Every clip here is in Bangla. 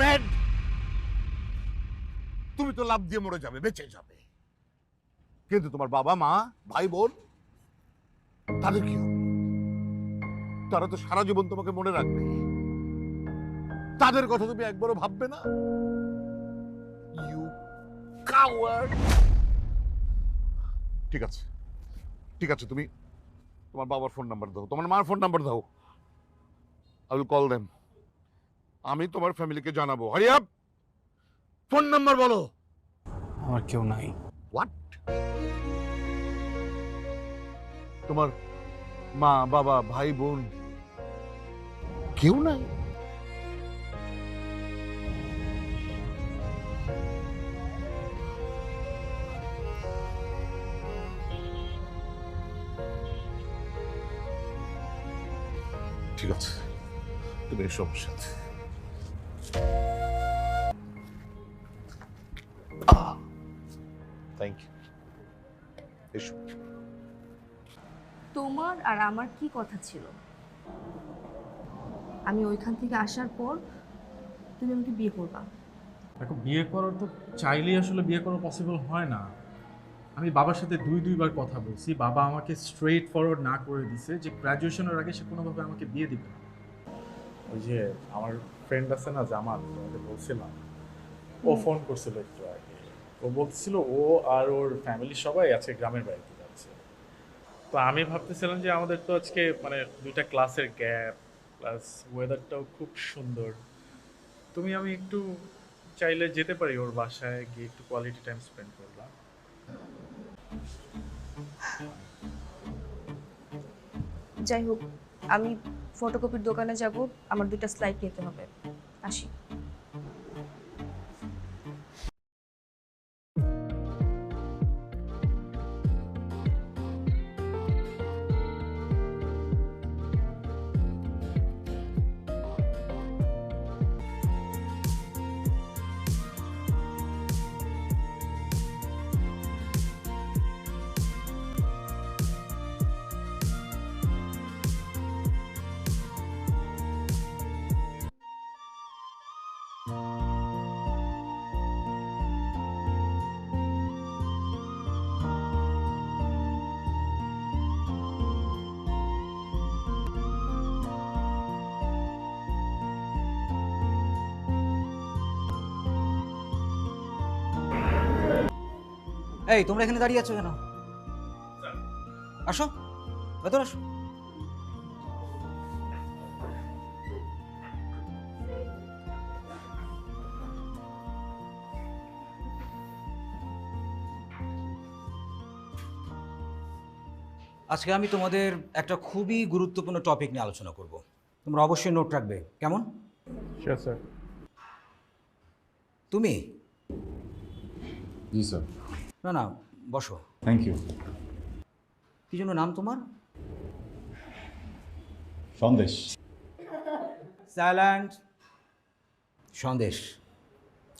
ম্যাড তুমি তো লাভ দিয়ে মরে যাবে, বেঁচে যাবে। কিন্তু তোমার বাবা, মা, ভাই, বোন, তাদের কি? তারা তো সারা জীবন তোমাকে মনে রাখবে। তাদের কথা তুমি একবারও ভাববে না। ইউ কাওয়ার্ড ঠিক আছে। ঠিক আছে, তুমি তোমার বাবার ফোন নাম্বার দাও। তোমার মার ফোন নাম্বার দাও। আই উইল কল দেম আমি তোমার ফ্যামিলিকে জানাব। Hurry up! ফোন নাম্বার বলো। আমার কেউ নাই। হোয়াট তোমার মা বাবা ভাই বোন? কেউ নাই? ঠিক আছে তুমি আমার সাথে। আর আমার কি কথা ছিল? আমি ওইখান থেকে আসার পর তুমি আমাকে বিয়ে করবা। দেখো বিয়ে করার তো চাইলেই আসলে বিয়ে করা পসিবল হয় না। আমি বাবার সাথে দুই দুইবার কথা বলছি। বাবা আমাকে স্ট্রেট ফরওয়ার্ড না করে দিছে যে গ্র্যাজুয়েশনের আগে সে কোনোভাবে আমাকে বিয়ে দিবে না। ওই যে আমার ফ্রেন্ড আছে না জামাত তোমাকে বলছিলাম। ও ফোন করছিল একটু আগে। ও বলছিল ও আর ওর ফ্যামিলি সবাই আছে গ্রামের বাড়িতে। তো আমি ভাবতেছিলাম যে আমাদের তো আজকে মানে দুইটা ক্লাসের গ্যাপ প্লাস ওয়েদারটাও খুব সুন্দর। তুমি আমি একটু চাইলে যেতে পারি ওর বাসায় গিয়ে একটু কোয়ালিটি টাইম স্পেন্ড করলাম। যাই হোক, আমি ফটোকপির দোকানে যাব, আমার দুইটা স্লাইড নিতে হবে। এই তোমরা এখানে দাঁড়িয়ে আছো কেন? আসো ভেতর আসো। আজকে আমি তোমাদের একটা খুবই গুরুত্বপূর্ণ টপিক নিয়ে আলোচনা করব। তোমরা অবশ্যই নোট রাখবে। কেমন? স্যার তুমি? জি স্যার না না বসো। থ্যাংক ইউ কি জন্য নাম তোমার? সন্দেশ। সাইল্যান্ড সন্দেশ।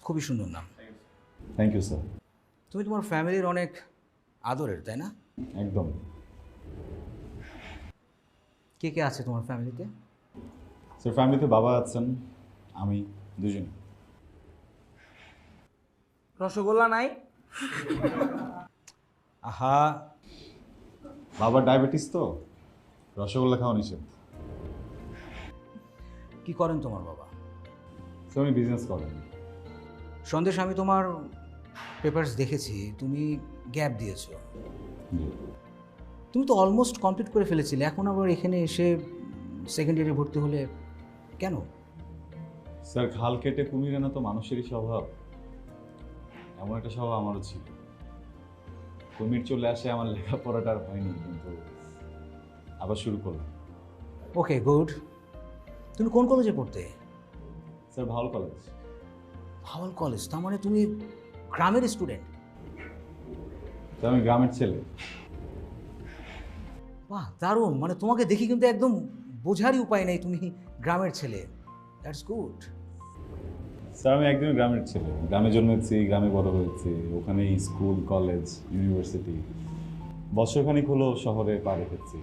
খুবই সুন্দর নাম। থ্যাংক ইউ স্যার তুমি তোমার ফ্যামিলির অনেক আদরের তাই না? একদম। কে কে আছে তোমার ফ্যামিলিতে? স্যার ফ্যামিলিতে বাবা আছেন আমি দুজন। রসগোল্লা নাই? আহা বাবার ডায়াবেটিস তো? রসগোল্লা খাওয়া নিষেধ। কি করেন তোমার বাবা? উনি বিজনেস করেন। সন্দেশ আমি তোমার পেপারস দেখেছি তুমি গ্যাপ দিয়েছ। তুমি তো অলমোস্ট কমপ্লিট করে ফেলেছিলে এখন আবার এখানে এসে সেকেন্ড ইয়ারে ভর্তি হলে কেন? স্যার খাল কেটে কুমির আনা তো মানুষেরই স্বভাব। এমন একটা স্বভাব আমারও ছিল। কুমির চলে আসে আমার লেখাপড়াটা আর হয়নি কিন্তু আবার শুরু করলাম। ওকে গুড তুমি কোন কলেজে পড়তে? স্যার ভালো কলেজ হাওয়াল কলেজ তার মানে তুমি গ্রামের স্টুডেন্ট আমি গ্রামের ছেলে। বাহ দারুণ! মানে তোমাকে দেখি কিন্তু একদম বোঝারই উপায় নেই তুমি গ্রামের ছেলে। দ্যাটস গুড স্যার আমি একদমই গ্রামের ছেলে। গ্রামে জন্মেছি গ্রামে বড় হয়েছি। ওখানে স্কুল কলেজ ইউনিভার্সিটি। বছরখানিক হলো শহরে পা রেখেছি।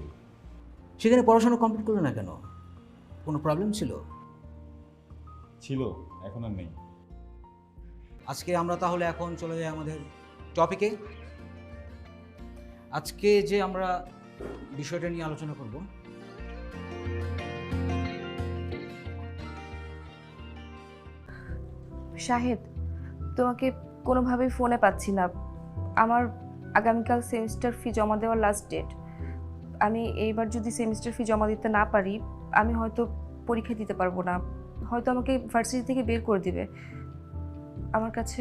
সেখানে পড়াশোনা কমপ্লিট করলে না কেন? কোনো প্রবলেম ছিল? ছিল এখন আর নেই। আজকে আমরা তাহলে এখন চলে যাই আমাদের টপিকে আজকে যে আমরা বিষয়টা নিয়ে আলোচনা করব শাহেদ, তোমাকে কোনোভাবেই ফোনে পাচ্ছি না। আমার আগামীকাল সেমিস্টার ফি জমা দেওয়ার লাস্ট ডেট আমি এইবার যদি সেমিস্টার ফি জমা দিতে না পারি, আমি হয়তো পরীক্ষা দিতে পারব না। হয়তো আমাকে ভার্সিটি থেকে বের করে দিবে। আমার কাছে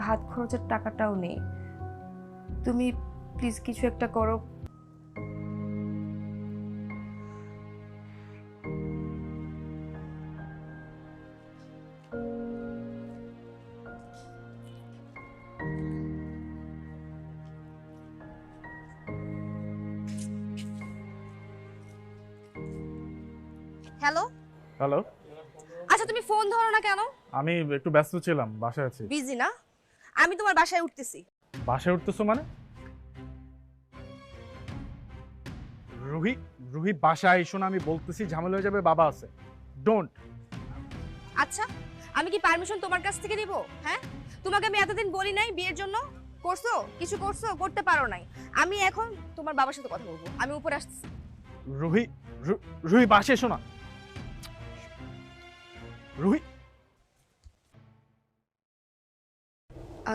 হাত খরচের টাকাটাও নেই। তুমি প্লিজ কিছু একটা করো। না কেন? আমি একটু ব্যস্ত ছিলাম বাসায় আছি। বিজি না? আমি তোমার বাসায় উঠতেছি। বাসায় উঠতেছো মানে? রুহি রুহি বাসায় এসো না আমি বলতেছি ঝামেলা হয়ে যাবে বাবা আছে। ডোন্ট আচ্ছা আমি কি পারমিশন তোমার কাছ থেকে নিব? হ্যাঁ? তোমাকে আমি এতদিন বলি নাই বিয়ের জন্য? করছ? কিছু করছ? করতে পারো নাই। আমি এখন তোমার বাবার সাথে কথা বলব। আমি উপরে আসছি রুহি রুহি বাসায় এসো না। রুহি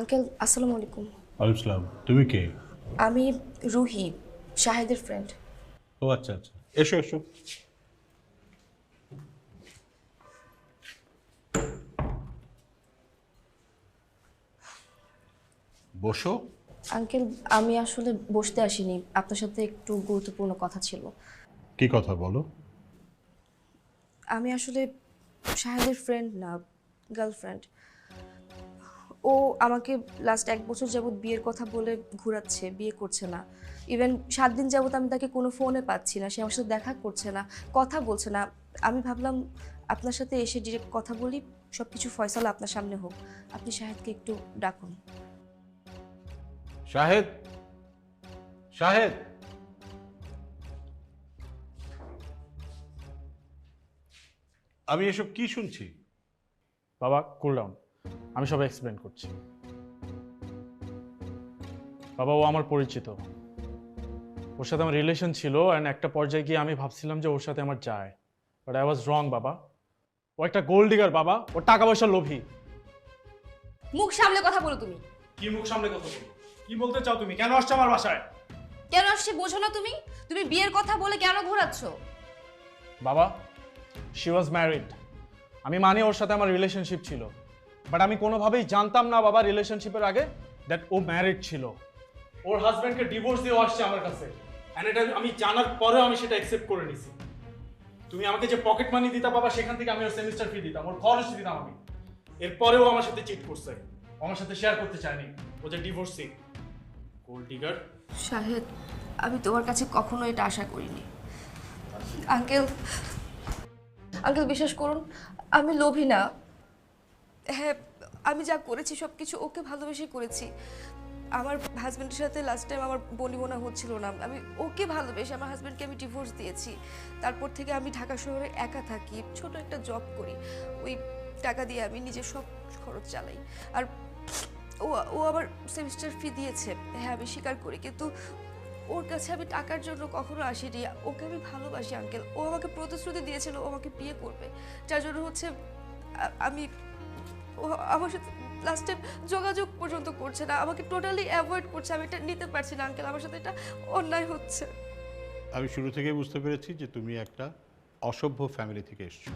আঙ্কেল আসসালামু আলাইকুম। আলাইসালাম তুমি কে? আমি রুহি শাহেদের ফ্রেন্ড ও আচ্ছা আচ্ছা। এসো এসো। বসো। আঙ্কেল আমি আসলে বসতে আসিনি। আপনার সাথে একটু গুরুত্বপূর্ণ কথা ছিল। কি কথা বলো? আমি আসলে শাহেদের ফ্রেন্ড না গার্লফ্রেন্ড ও আমাকে লাস্ট এক বছর যাবৎ বিয়ের কথা বলে ঘোরাচ্ছে বিয়ে করছে না। ইভেন সাত দিন যাবৎ আমি তাকে কোনো ফোনে পাচ্ছি না সে আমার সাথে দেখা করছে না কথা বলছে না। আমি ভাবলাম আপনার সাথে এসে ডিরেক্ট কথা বলি সব কিছু ফয়সালা আপনার সামনে হোক। আপনি শাহেদকে একটু ডাকুন। শাহেদ? শাহেদ? আমি এসব কি শুনছি? বাবা কুল ডাউন আমি সব এক্সপ্লেন করছি। বাবা ও আমার পরিচিত। ওর সাথে আমার রিলেশন ছিল অ্যান্ড একটা পর্যায়ে গিয়ে আমি ভাবছিলাম যে ওর সাথে আমার যায়। বাট আই ওয়াজ রং বাবা। ও একটা গোল্ড ডিগার বাবা। ও টাকা পয়সা লোভী। মুখ সামলে কথা বলো তুমি। কি মুখ সামনে কথা বলো? কি বলতে চাও তুমি? কেন আসছো আমার বাসায়? কেন আসছে বোঝো না তুমি? তুমি বিয়ের কথা বলে কেন ঘোরাচ্ছ? বাবা শি ওয়াজ ম্যারিড আমি মানি ওর সাথে আমার রিলেশনশিপ ছিল। বাট আমি কোনোভাবেই জানতাম না বাবা রিলেশনশিপের আগে দ্যাট ও ম্যারিড ছিল। ওর হাজব্যান্ডকে ডিভোর্স দিয়ে আসছে আমার কাছে। অ্যান্ড এটা আমি জানার পরেও আমি সেটা অ্যাকসেপ্ট করে নিছি। তুমি আমাকে যে পকেট মানি দিতা বাবা সেখান থেকে আমি ওর সেমিস্টার ফি দিতাম ওর খরচ দিতাম আমি। এরপরেও আমার সাথে চিট করছে। আমার সাথে শেয়ার করতে চায়নি। ও যে ডিভোর্সি গোল্ড ডিগার শাহেদ আমি তোমার কাছে কখনো এটা আশা করিনি। আঙ্কেল আঙ্কেল বিশ্বাস করুন আমি লোভী না। হ্যাঁ আমি যা করেছি সব কিছু ওকে ভালোবেসে করেছি। আমার হাজব্যান্ডের সাথে লাস্ট টাইম আমার বনিবনা হচ্ছিল না। আমি ওকে ভালোবেসে আমার হাজব্যান্ডকে আমি ডিভোর্স দিয়েছি। তারপর থেকে আমি ঢাকা শহরে একা থাকি, ছোট একটা জব করি। ওই টাকা দিয়ে আমি নিজের সব খরচ চালাই। আর ও ও আবার সেমিস্টার ফি দিয়েছে। হ্যাঁ আমি স্বীকার করি। কিন্তু ওর কাছে আমি টাকার জন্য কখনো আসিনি। ওকে আমি ভালোবাসি আঙ্কেল ও আমাকে প্রতিশ্রুতি দিয়েছিল, ও আমাকে বিয়ে করবে। যার জন্য হচ্ছে আমি আমার সাথে লাস্ট টাইম যোগাযোগ পর্যন্ত করছে না, আমাকে টোটালি অ্যাভয়েড করছে, আমি এটা নিতে পারছি না আঙ্কেল আমার সাথে এটা অন্যায় হচ্ছে। আমি শুরু থেকেই বুঝতে পেরেছি যে তুমি একটা অসভ্য ফ্যামিলি থেকে এসছো।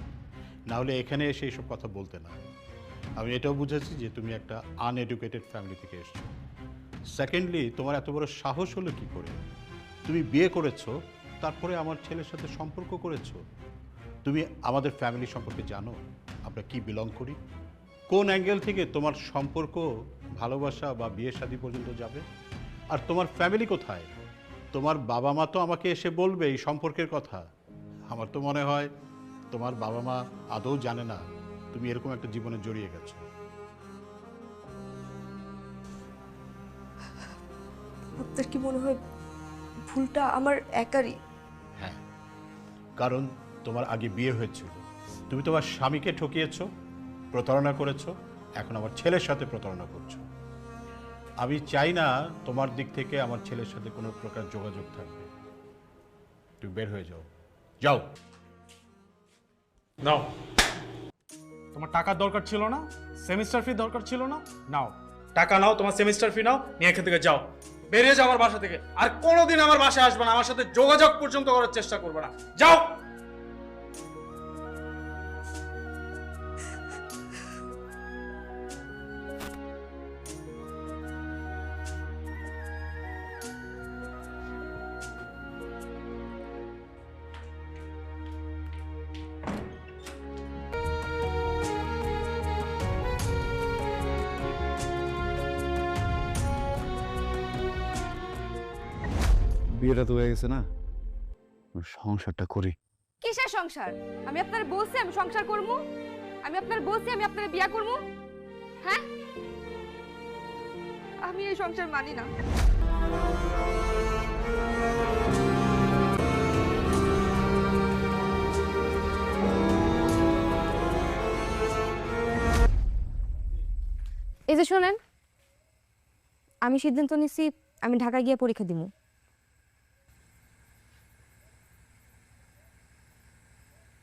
না হলে এখানে এসে এইসব কথা বলতে না। আমি এটাও বুঝেছি যে তুমি একটা আনএডুকেটেড ফ্যামিলি থেকে এসছো। সেকেন্ডলি তোমার এত বড় সাহস হলো কি করে? তুমি বিয়ে করেছ, তারপরে আমার ছেলের সাথে সম্পর্ক করেছ। তুমি আমাদের ফ্যামিলি সম্পর্কে জানো, আমরা কি বিলং করি? কোন অ্যাঙ্গেল থেকে তোমার সম্পর্ক ভালোবাসা বা বিয়ে শাদী পর্যন্ত যাবে? আর তোমার ফ্যামিলি কোথায়? তোমার বাবা মা তো আমাকে এসে বলবে এই সম্পর্কের কথা। আমার তো মনে হয় তোমার বাবা মা আদৌ জানে না তুমি এরকম একটা জীবনে জড়িয়ে গেছো। আপনার কি মনে হয় ভুলটা আমার একারই? হ্যাঁ কারণ তোমার আগে বিয়ে হয়েছিল। তুমি তোমার স্বামীকে ঠকিয়েছো প্রতারণা করেছ এখন আমার ছেলের সাথে প্রতারণা করছ। আমি চাই না তোমার দিক থেকে আমার ছেলের সাথে কোনো প্রকার যোগাযোগ থাকবে। তুমি বের হয়ে যাও। যাও। নাও। তোমার টাকার দরকার ছিল না? সেমিস্টার ফি দরকার ছিল না? নাও। টাকা নাও তোমার সেমিস্টার ফি নাও নিয়ে এখান থেকে যাও। বেরিয়ে যাও আমার বাসা থেকে। আর কোনোদিন আমার বাসায় আসবে না। আমার সাথে যোগাযোগ পর্যন্ত করার চেষ্টা করবে না। যাও। বিয়েটা তো হয়ে গেছে না? সংসারটা করি। কিসের সংসার? আমি আপনার বলছি আমি সংসার করব? আমি আপনার বলছি আমি আপনার বিয়া করব? হ্যাঁ? আমি এই সংসার মানি না। এই যে শোনেন, আমি সিদ্ধান্ত নিছি, আমি ঢাকা গিয়ে পরীক্ষা দিব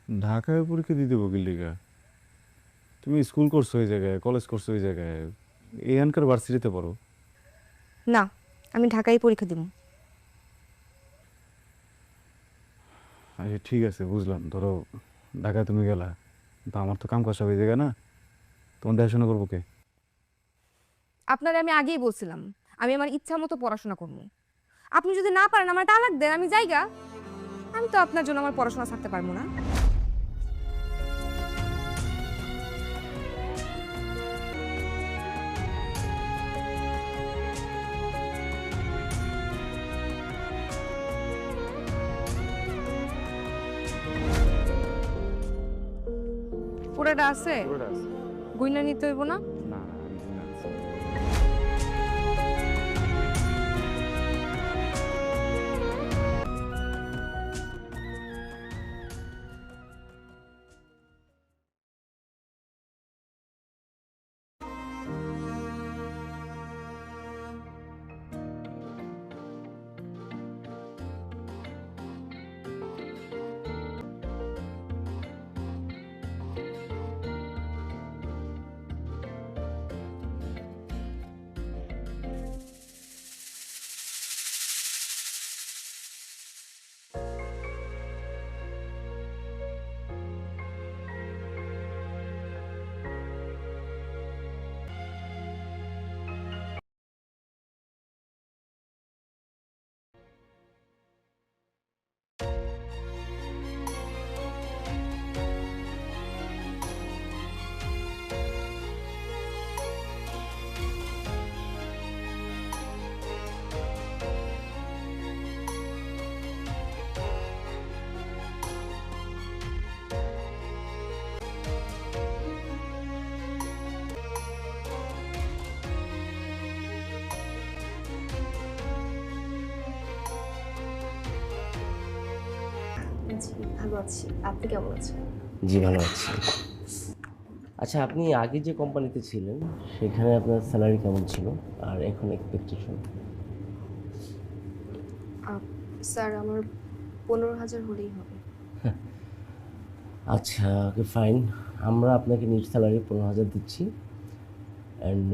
ঢাকায় পরীক্ষা দিতে বকিলিকা তুমি স্কুল করছ ওই জায়গায় কলেজ করছ ওই জায়গায় এখানকার ভার্সিটিতে পড়ো। না আমি ঢাকায় পরীক্ষা দিব। আচ্ছা ঠিক আছে বুঝলাম। ধরো ঢাকায় তুমি গেলা তো আমার তো কাম কষা হয়ে জায়গা না? তোমার দেখাশোনা করব কে? আপনারে আমি আগেই বলছিলাম আমি আমার ইচ্ছা মতো পড়াশোনা করব। আপনি যদি না পারেন আমার তালাক দেন আমি যাইগা। আমি তো আপনার জন্য আমার পড়াশোনা ছাড়তে পারব না। পুরোটা আছে। গুইনা নিতে হইব না? জি ভালো আছি। আপনি কেমন আছেন? জি ভালো আছি। আচ্ছা আপনি আগে যে কোম্পানিতে ছিলেন সেখানে আপনার স্যালারি কেমন ছিল? আর এখন এক্সপেকটেশন স্যার আমার পনেরো হাজার হলেই হবে। আচ্ছা ওকে ফাইন আমরা আপনাকে নিজ স্যালারি পনেরো হাজার দিচ্ছি। অ্যান্ড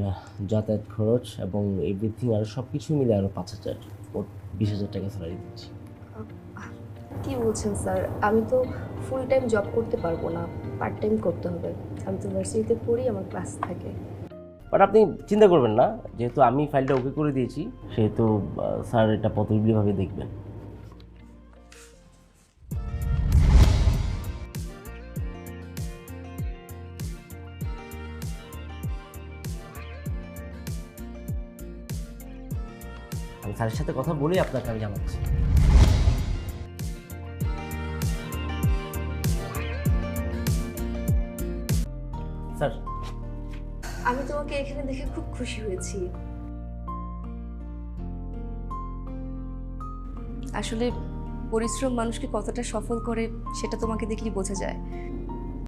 যাতায়াত খরচ এবং এভরিথিং আরও সব কিছু মিলে আরও পাঁচ হাজার মোট বিশ হাজার টাকা স্যালারি দিচ্ছি। কি বলছেন স্যার? আমি তো ফুল টাইম জব করতে পারব না পার্ট টাইম করতে হবে। আমি তো ভার্সিটিতে পড়ি, আমার ক্লাস থাকে। বাট আপনি চিন্তা করবেন না, যেহেতু আমি ফাইলটা ওকে করে দিয়েছি, সেহেতু স্যার এটা পতবিলিভাবে দেখবেন। আমি স্যারের সাথে কথা বলেই আপনাকে আমি জানাচ্ছি। তোমাকে এখানে দেখে খুব খুশি হয়েছি। আসলে পরিশ্রম মানুষকে কতটা সফল করে সেটা তোমাকে দেখলেই বোঝা যায়।